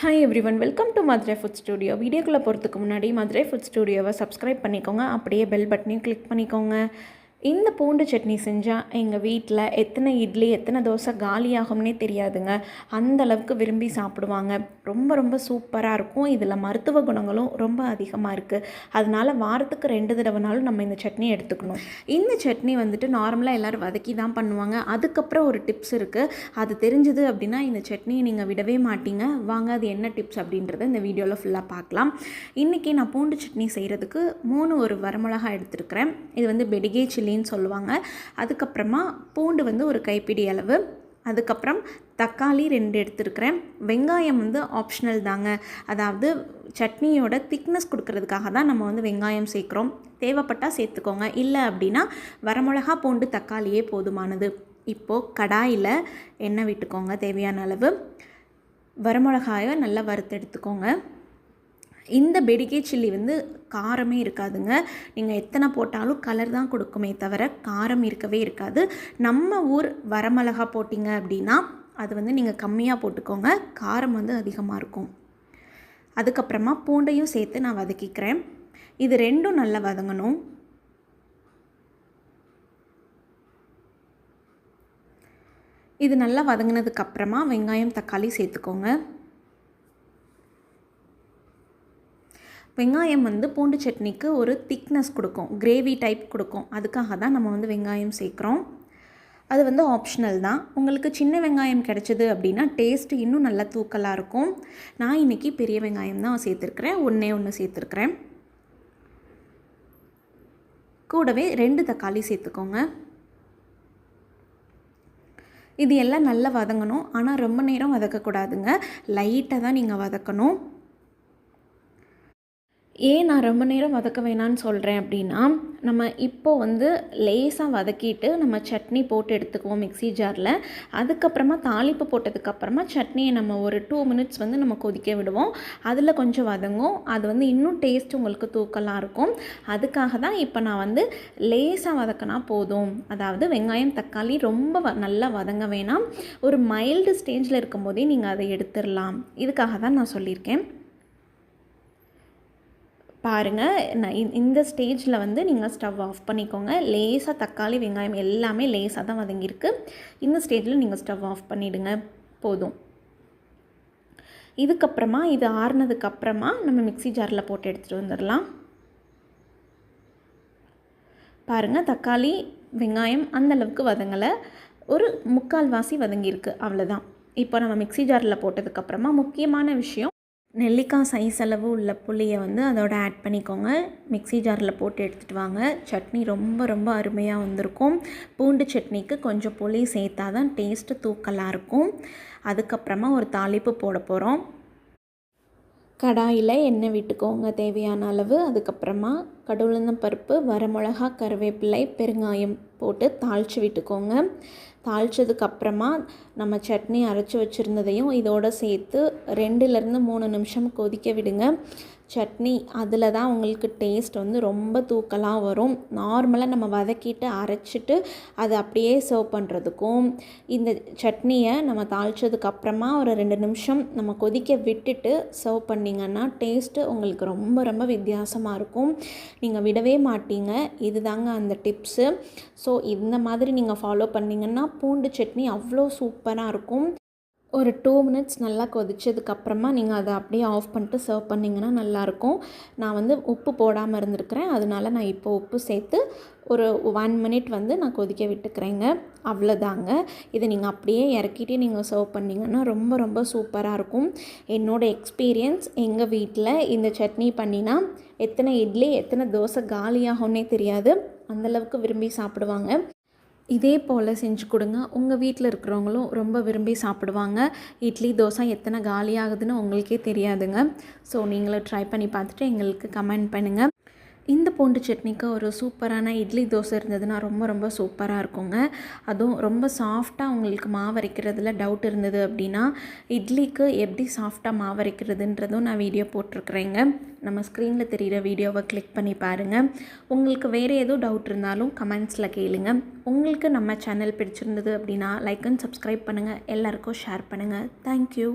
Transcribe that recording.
Hi everyone welcome to Madurai food studio வீடியோக்குள்ளே போகிறதுக்கு முன்னாடி மதுரை ஃபுட் ஸ்டுடியோவை சப்ஸ்கிரைப் பண்ணிக்கோங்க. அப்படியே பெல் பட்டனையும் கிளிக் பண்ணிக்கோங்க. இந்த பூண்டு சட்னி செஞ்சால் எங்கள் வீட்டில் எத்தனை இட்லி எத்தனை தோசை காலியாகும்னே தெரியாதுங்க. அந்த அளவுக்கு விரும்பி சாப்பிடுவாங்க. ரொம்ப ரொம்ப சூப்பராக இருக்கும். இதில் மருத்துவ குணங்களும் ரொம்ப அதிகமாக இருக்குது அதனால் வாரத்துக்கு ரெண்டு தடவைனாலும் நம்ம இந்த சட்னி எடுத்துக்கணும். இந்த சட்னி வந்துட்டு நார்மலாக எல்லோரும் வதக்கி தான் பண்ணுவாங்க. அதுக்கப்புறம் ஒரு டிப்ஸ் இருக்குது அது தெரிஞ்சது அப்படின்னா இந்த சட்னியை நீங்கள் விடவே மாட்டீங்க. வாங்க அது என்ன டிப்ஸ் அப்படின்றத இந்த வீடியோவில் ஃபுல்லாக பார்க்கலாம். இன்றைக்கி நான் பூண்டு சட்னி செய்கிறதுக்கு மூணு ஒரு வரமிளகா எடுத்துருக்கிறேன். இது வந்து பெடிகே சில்லி சில்லின்னு சொல்லுவாங்க. அதுக்கப்புறமா பூண்டு வந்து ஒரு கைப்பிடி அளவு. அதுக்கப்புறம் தக்காளி ரெண்டு எடுத்துருக்கிறேன். வெங்காயம் வந்து ஆப்ஷனல் தாங்க. அதாவது சட்னியோட திக்னஸ் கொடுக்கறதுக்காக தான் நம்ம வந்து வெங்காயம் சேர்க்குறோம். தேவைப்பட்டால் சேர்த்துக்கோங்க. இல்லை அப்படின்னா வரமிளகா பூண்டு தக்காளியே போதுமானது. இப்போது கடாயில் எண்ணெய் விட்டுக்கோங்க தேவையான அளவு. வரமிளகாயை நல்லா வறுத்து எடுத்துக்கோங்க இந்த பெடிகே சில்லி வந்து காரமே இருக்காதுங்க. நீங்கள் எத்தனை போட்டாலும் கலர் தான் கொடுக்குமே தவிர காரம் இருக்கவே இருக்காது. நம்ம ஊர் வரமிளகா போட்டிங்க அப்படின்னா அது வந்து நீங்கள் கம்மியாக போட்டுக்கோங்க. காரம் வந்து அதிகமாக இருக்கும். அதுக்கப்புறமா பூண்டையும் சேர்த்து நான் வதக்கிக்கிறேன். இது ரெண்டும் நல்லா வதங்கணும். இது நல்லா வதங்கினதுக்கப்புறமா வெங்காயம் தக்காளி சேர்த்துக்கோங்க. வெங்காயம் வந்து பூண்டு சட்னிக்கு ஒரு திக்னஸ் கொடுக்கும். கிரேவி டைப் கொடுக்கும். அதுக்காக தான் நம்ம வந்து வெங்காயம் சேர்க்குறோம். அது வந்து ஆப்ஷனல் தான். உங்களுக்கு சின்ன வெங்காயம் கிடச்சிது அப்படின்னா டேஸ்ட்டு இன்னும் நல்லா தூக்கலாக இருக்கும். நான் இன்றைக்கி பெரிய வெங்காயம் தான் சேர்த்துருக்குறேன். ஒன்றே ஒன்று சேர்த்துருக்குறேன். கூடவே ரெண்டு தக்காளி சேர்த்துக்கோங்க. இது எல்லாம் நல்லா வதங்கணும். ஆனால் ரொம்ப நேரம் வதக்கக்கூடாதுங்க. லைட்டாக தான் நீங்கள் வதக்கணும். ஏன் நான் ரொம்ப நேரம் வதக்க வேணான்னு சொல்கிறேன் அப்படின்னா நம்ம இப்போது வந்து லேசாக வதக்கிட்டு நம்ம சட்னி போட்டு எடுத்துக்குவோம் மிக்ஸி ஜாரில். அதுக்கப்புறமா தாளிப்பு போட்டதுக்கப்புறமா சட்னியை நம்ம ஒரு டூ மினிட்ஸ் வந்து நம்ம கொதிக்க விடுவோம். அதில் கொஞ்சம் வதங்கும் அது வந்து இன்னும் டேஸ்ட் உங்களுக்கு தூக்கலாக இருக்கும். அதுக்காக தான் இப்போ நான் வந்து லேசாக வதக்கினா போதும். அதாவது வெங்காயம் தக்காளி ரொம்ப வ நல்லா வதங்க வேணாம். ஒரு மைல்டு ஸ்டேஜில் இருக்கும்போதே நீங்கள் அதை எடுத்துடலாம் இதுக்காக தான் நான் சொல்லியிருக்கேன். பாருங்கள் நான் இந்த ஸ்டேஜில் வந்து நீங்கள் ஸ்டவ் ஆஃப் பண்ணிக்கோங்க. லேசாக தக்காளி வெங்காயம் எல்லாமே லேசாக தான் வதங்கியிருக்கு. இந்த ஸ்டேஜில் நீங்கள் ஸ்டவ் ஆஃப் பண்ணிவிடுங்க போதும். இதுக்கப்புறமா இது ஆறுனதுக்கப்புறமா நம்ம மிக்ஸி ஜாரில் போட்டு எடுத்துகிட்டு வந்துடலாம் பாருங்கள் தக்காளி வெங்காயம் அந்தளவுக்கு வதங்கலை. ஒரு முக்கால்வாசி வதங்கியிருக்கு அவ்வளோதான் இப்போ நம்ம மிக்ஸி ஜாரில் போட்டதுக்கப்புறமா முக்கியமான விஷயம் நெல்லிக்காய் சைஸ் அளவு உள்ள புளியை வந்து அதோட ஆட் பண்ணிக்கோங்க. மிக்ஸி ஜாரில் போட்டு எடுத்துகிட்டு வாங்க. சட்னி ரொம்ப ரொம்ப அருமையாக வந்திருக்கும். பூண்டு சட்னிக்கு கொஞ்சம் புளி சேர்த்தா தான் டேஸ்ட்டு தூக்கலாக இருக்கும். அதுக்கப்புறமா ஒரு தாளிப்பு போட போகிறோம் கடாயில் எண்ணெய் விட்டுக்கோங்க தேவையான அளவு. அதுக்கப்புறமா கடவுளந்தம் பருப்பு வரமிளகா கருவேப்பிலை பெருங்காயம் போட்டு தாளித்து விட்டுக்கோங்க. தாளித்ததுக்கப்புறமா நம்ம சட்னி அரைச்சி வச்சுருந்ததையும் இதோடு சேர்த்து ரெண்டுலேருந்து மூணு நிமிஷம் கொதிக்க விடுங்க. சட்னி அதில் தான் உங்களுக்கு டேஸ்ட் வந்து ரொம்ப தூக்கலாக வரும். நார்மலாக நம்ம வதக்கிட்டு அரைச்சிட்டு அதை அப்படியே சர்வ் பண்ணுறதுக்கும் இந்த சட்னியை நம்ம தாளித்ததுக்கப்புறமா ஒரு ரெண்டு நிமிஷம் நம்ம கொதிக்க விட்டுட்டு சர்வ் பண்ணிங்கன்னா டேஸ்ட்டு உங்களுக்கு ரொம்ப ரொம்ப வித்தியாசமாக இருக்கும். நீங்கள் விடவே மாட்டீங்க. இதுதாங்க அந்த டிப்ஸு ஸோ இந்த மாதிரி நீங்கள் ஃபாலோ பண்ணிங்கன்னா பூண்டு சட்னி அவ்வளோ சூப்பராக இருக்கும். ஒரு டூ மினிட்ஸ் நல்லா கொதிச்சதுக்கப்புறமா நீங்கள் அதை அப்படியே ஆஃப் பண்ணிட்டு சர்வ் பண்ணிங்கன்னா நல்லாயிருக்கும். நான் வந்து உப்பு போடாமல் இருந்திருக்கிறேன். அதனால நான் இப்போ உப்பு சேர்த்து ஒரு ஒன் மினிட் வந்து நான் கொதிக்க விட்டுக்கிறேங்க. அவ்வளோதாங்க. இதை நீங்கள் அப்படியே இறக்கிட்டே நீங்கள் சர்வ் பண்ணிங்கன்னா ரொம்ப ரொம்ப சூப்பராக இருக்கும். என்னோடய எக்ஸ்பீரியன்ஸ் எங்கள் வீட்டில் இந்த சட்னி பண்ணினா எத்தனை இட்லி எத்தனை தோசை காலியாகும்னே தெரியாது. அந்தளவுக்கு விரும்பி சாப்பிடுவாங்க. இதே போல் செஞ்சு கொடுங்க. உங்கள் வீட்டில் இருக்கிறவங்களும் ரொம்ப விரும்பி சாப்பிடுவாங்க. இட்லி தோசை எத்தனை காலி ஆகுதுன்னு உங்களுக்கே தெரியாதுங்க. ஸோ நீங்களும் ட்ரை பண்ணி பார்த்துட்டு எங்களுக்கு கமெண்ட் பண்ணுங்கள் இந்த பூண்டு சட்னிக்கு ஒரு சூப்பரான இட்லி தோசை இருந்ததுன்னா ரொம்ப ரொம்ப சூப்பராக இருக்குங்க. அதுவும் ரொம்ப சாஃப்டாக உங்களுக்கு மாவு அரைக்கிறதுல டவுட் இருந்தது அப்படின்னா இட்லிக்கு எப்படி சாஃப்டாக மாவு அரைக்கிறதுன்றதும் நான் வீடியோ போட்டிருக்கிறேங்க. நம்ம ஸ்க்ரீனில் தெரிகிற வீடியோவை கிளிக் பண்ணி பாருங்கள் உங்களுக்கு வேறு எதுவும் டவுட் இருந்தாலும் கமெண்ட்ஸில் கேளுங்க. உங்களுக்கு நம்ம சேனல் பிடிச்சிருந்தது அப்படின்னா லைக் அண்ட் சப்ஸ்கிரைப் பண்ணுங்கள் எல்லாருக்கும் ஷேர் பண்ணுங்கள் தேங்க்யூ